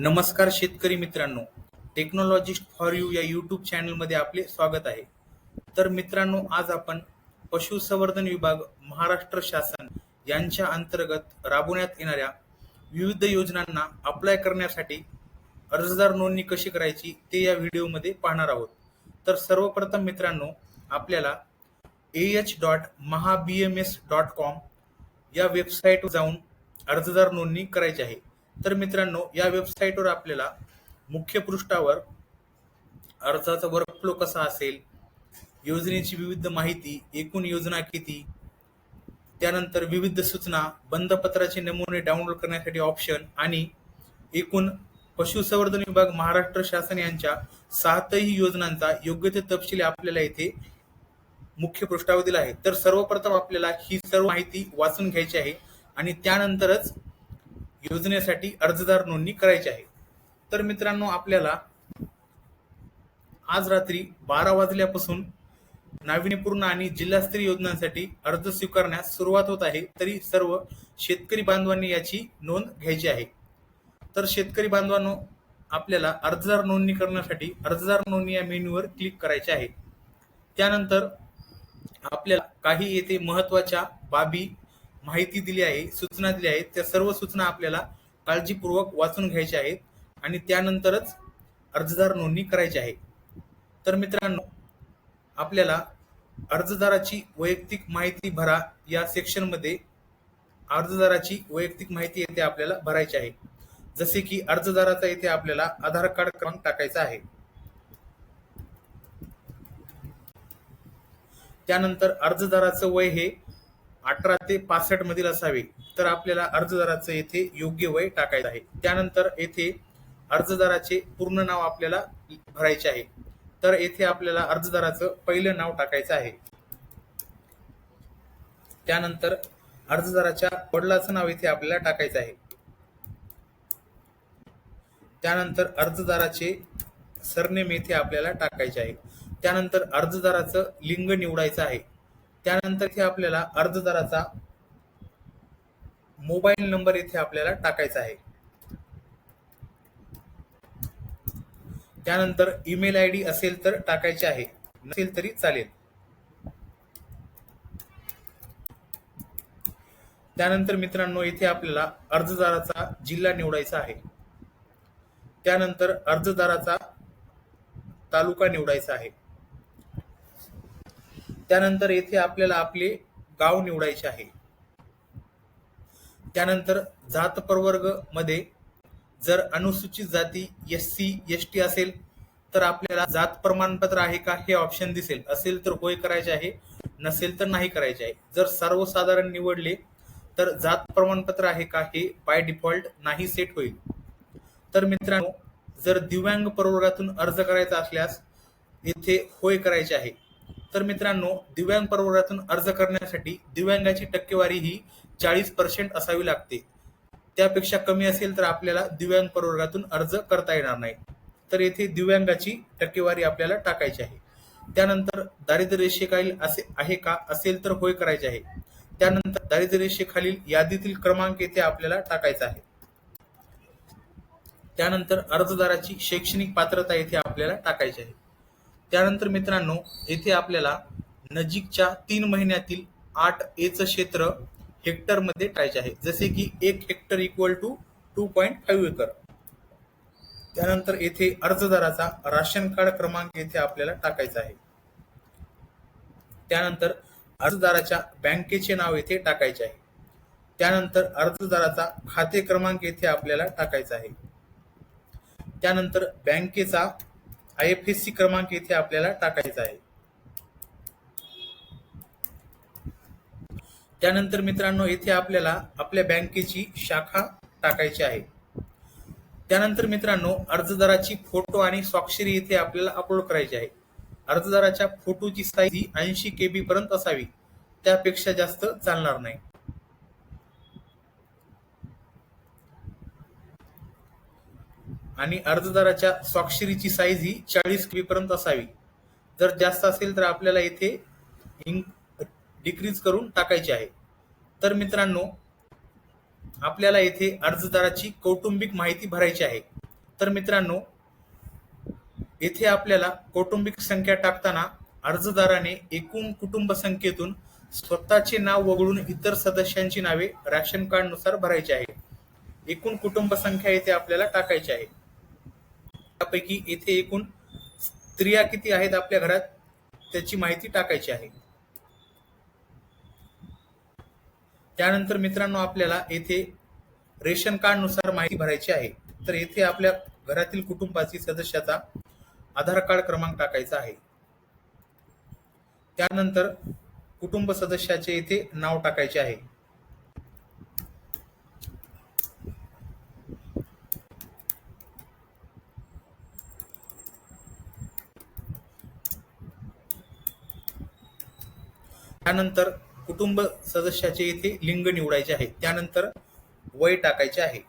नमस्कार शेतकरी मित्रांनो. टेक्नॉलॉजिस्ट फॉर यू या यूट्यूब चॅनलमध्ये आपले स्वागत आहे. तर मित्रांनो आज आपण पशुसंवर्धन विभाग महाराष्ट्र शासन यांच्या अंतर्गत राबवण्यात येणाऱ्या विविध योजनांना अप्लाय करण्यासाठी अर्जदार नोंदणी कशी करायची ते या व्हिडिओमध्ये पाहणार आहोत. तर सर्वप्रथम मित्रांनो आपल्याला A H dot Maha B M S dot com या वेबसाईटवर जाऊन अर्जदार नोंदणी करायची आहे. तर मित्रांनो या वेबसाईटवर आपल्याला मुख्य पृष्ठावर अर्जाचा वर्कफ्लो कसा असेल योजनेची विविध माहिती एकूण योजना किती त्यानंतर विविध सूचना बंधपत्राचे नमुने डाउनलोड करण्यासाठी ऑप्शन आणि एकूण पशुसंवर्धन विभाग महाराष्ट्र शासन यांच्या सातही योजनांचा योग्य ते तपशील आपल्याला येथे मुख्य पृष्ठावर दिला आहे. तर सर्वप्रथम आपल्याला ही सर्व माहिती वाचून घ्यायची आहे आणि त्यानंतरच योजनेसाठी अर्जदार नोंदणी करायची आहे. तर मित्रांनो आपल्याला आज रात्री बारा वाजल्यापासून नाविन्यपूर्ण आणि जिल्हास्तरीय योजनांसाठी अर्ज स्वीकारण्यास सुरुवात होत आहे. तरी सर्व शेतकरी बांधवांनी याची नोंद घ्यायची आहे. तर शेतकरी बांधवांनो आपल्याला अर्जदार नोंदणी करण्यासाठी अर्जदार नोंदणी या मेन्यूवर क्लिक करायचे आहे. त्यानंतर आपल्याला काही येथे महत्त्वाच्या बाबी माहिती दिली आहे सूचना दिल्या आहेत त्या सर्व सूचना आपल्याला काळजीपूर्वक वाचून घ्यायच्या आहेत आणि त्यानंतरच अर्जदार नोंदणी करायची आहे. तर मित्रांनो आपल्याला अर्जदाराची वैयक्तिक माहिती भरा या सेक्शनमध्ये अर्जदाराची वैयक्तिक माहिती येथे आपल्याला भरायची आहे. जसे की अर्जदाराचा येथे आपल्याला आधार कार्ड क्रमांक टाकायचा आहे. त्यानंतर अर्जदाराचं वय हे अठरा ते पासष्ट मधील असावे तर आपल्याला अर्जदाराचं येथे योग्य वय टाकायचं आहे. त्यानंतर येथे अर्जदाराचे पूर्ण नाव आपल्याला भरायचे आहे. तर येथे आपल्याला अर्जदाराचं पहिलं नाव टाकायचं आहे. त्यानंतर अर्जदाराच्या वडिलाचं नाव येथे आपल्याला टाकायचं आहे. त्यानंतर अर्जदाराचे सरनेम येथे आपल्याला टाकायचे आहे. त्यानंतर अर्जदाराचं लिंग निवडायचं आहे. त्यानंतर इथे आपल्याला अर्जदाराचा मोबाईल नंबर येथे आपल्याला टाकायचा आहे. त्यानंतर ईमेल आय डी असेल तर टाकायचे आहे. नसेल तरी चालेल. त्यानंतर मित्रांनो इथे आपल्याला अर्जदाराचा जिल्हा निवडायचा आहे. त्यानंतर अर्जदाराचा तालुका निवडायचा आहे. त्यानंतर येथे आपल्याला आपले गाव निवडायचे आहे. त्यानंतर जात प्रवर्गमध्ये जर अनुसूचित जाती एस सी एस टी असेल तर आपल्याला जात प्रमाणपत्र आहे का हे ऑप्शन दिसेल. असेल तर होय करायचे आहे नसेल तर नाही करायचे आहे. जर सर्वसाधारण निवडले तर जात प्रमाणपत्र आहे का हे बाय डिफॉल्ट नाही सेट होईल. तर मित्रांनो जर दिव्यांग प्रवर्गातून अर्ज करायचा असल्यास येथे होय करायचे आहे. तर मित्रांनो दिव्यांग प्रवर्गातून अर्ज करण्यासाठी दिव्यांगाची टक्केवारी ही चाळीस पर्सेंट असावी लागते. त्यापेक्षा कमी असेल तर आपल्याला दिव्यांग प्रवर्गातून अर्ज करता येणार नाही. तर येथे दिव्यांगाची टक्केवारी आपल्याला टाकायची आहे. त्यानंतर दारिद्र्य रेषेखालील असे आहे का? असेल तर होय करायचे आहे. त्यानंतर दारिद्र्य रेषेखालील यादीतील क्रमांक येथे आपल्याला टाकायचा आहे. त्यानंतर अर्जदाराची शैक्षणिक पात्रता येथे आपल्याला टाकायची आहे. त्यानंतर मित्रांनो येथे आपल्याला नजीकच्या तीन महिन्यातील आठ एचं क्षेत्र हेक्टरमध्ये टाकायचे आहे. जसे की एक hectare equal to two point five acre. त्यानंतर येथे अर्जदाराचा राशन कार्ड क्रमांक येथे आपल्याला टाकायचा आहे. त्यानंतर अर्जदाराच्या बँकेचे नाव येथे टाकायचे आहे. त्यानंतर अर्जदाराचा खाते क्रमांक येथे आपल्याला टाकायचा आहे. त्यानंतर बँकेचा आय एफ एस सी क्रमांक इथे आपल्याला टाकायचा आहे. त्यानंतर मित्रांनो इथे आपल्याला आपल्या बँकेची शाखा टाकायची आहे. त्यानंतर मित्रांनो अर्जदाराची फोटो आणि स्वाक्षरी येथे आपल्याला अपलोड करायची आहे. अर्जदाराच्या फोटोची साईज ही ऐंशी केबी पर्यंत असावी. त्यापेक्षा जास्त चालणार नाही. आणि अर्जदाराच्या स्वाक्षरीची साईज ही चाळीस पर्यंत असावी. जर जास्त असेल तर आपल्याला येथे डिक्रीज करून टाकायची आहे. तर मित्रांनो आपल्याला येथे अर्जदाराची कौटुंबिक माहिती भरायची आहे. तर मित्रांनो येथे आपल्याला कौटुंबिक संख्या टाकताना अर्जदाराने एकूण कुटुंब संख्येतून स्वतःचे नाव वगळून इतर सदस्यांची नावे राशन कार्डनुसार भरायची आहे. एकूण कुटुंब संख्या येथे आपल्याला टाकायची आहे. त्यापैकी येथे एकूण स्त्रिया किती आहेत आपल्या घरात त्याची माहिती टाकायची आहे. त्यानंतर मित्रांनो आपल्याला येथे रेशन कार्डनुसार माहिती भरायची आहे. तर येथे आपल्या घरातील कुटुंबाची सदस्याचा आधार कार्ड क्रमांक टाकायचा आहे. त्यानंतर कुटुंब सदस्याचे येथे नाव टाकायचे आहे. त्यानंतर कुटुंब सदस्याचे येथे लिंग निवडायचे आहे. त्यानंतर वय टाकायचे आहे.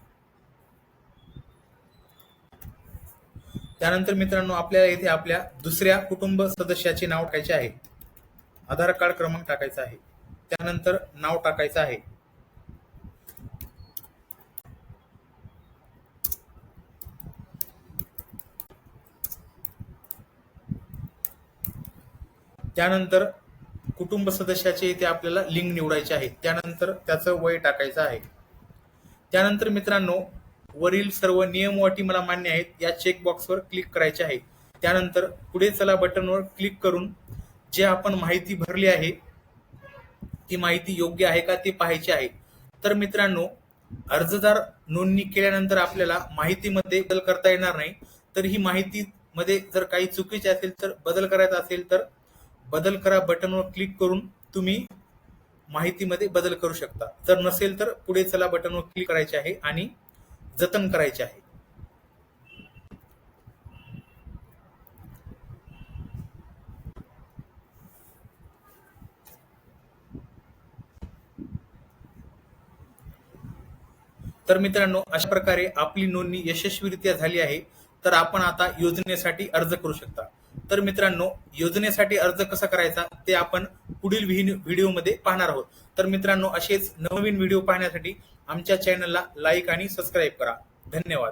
त्यानंतर मित्रांनो आपल्याला येथे आपल्या दुसऱ्या कुटुंब सदस्याचे नाव टाकायचे आहे. आधार कार्ड क्रमांक टाकायचा आहे. त्यानंतर नाव टाकायचं आहे. त्यानंतर कुटुंब सदस्याचे इथे आपल्याला लिंग निवडायचे आहे त्यानंतर त्याचं वय टाकायचं आहे. त्यानंतर मित्रांनो वरील सर्व नियम अटी मला मान्य आहेत या चेक बॉक्सवर क्लिक करायचे आहे. त्यानंतर पुढे चला बटनवर क्लिक करून जे आपण माहिती भरली आहे ती माहिती योग्य आहे का ते पाहायचे आहे. तर मित्रांनो अर्जदार नोंदणी केल्यानंतर आपल्याला माहितीमध्ये बदल करता येणार नाही. तर ही माहिती मध्ये जर काही चुकीचे असेल तर बदल करायचा असेल तर बदल करा बटनवर क्लिक करून तुम्ही माहितीमध्ये बदल करू शकता. जर नसेल तर पुढे चला बटनवर क्लिक करायचे आहे आणि जतन करायचे आहे. तर मित्रांनो अशा प्रकारे आपली नोंदणी यशस्वीरित्या झाली आहे तर आपण आता योजनेसाठी अर्ज करू शकता. तर मित्रांनो योजनेसाठी अर्ज कसा करायचा ते आपण पुढील व्हिडिओमध्ये पाहणार आहोत. तर मित्रांनो असेच नवीन व्हिडिओ पाहण्यासाठी आमच्या चॅनलला लाईक आणि सबस्क्राईब करा. धन्यवाद.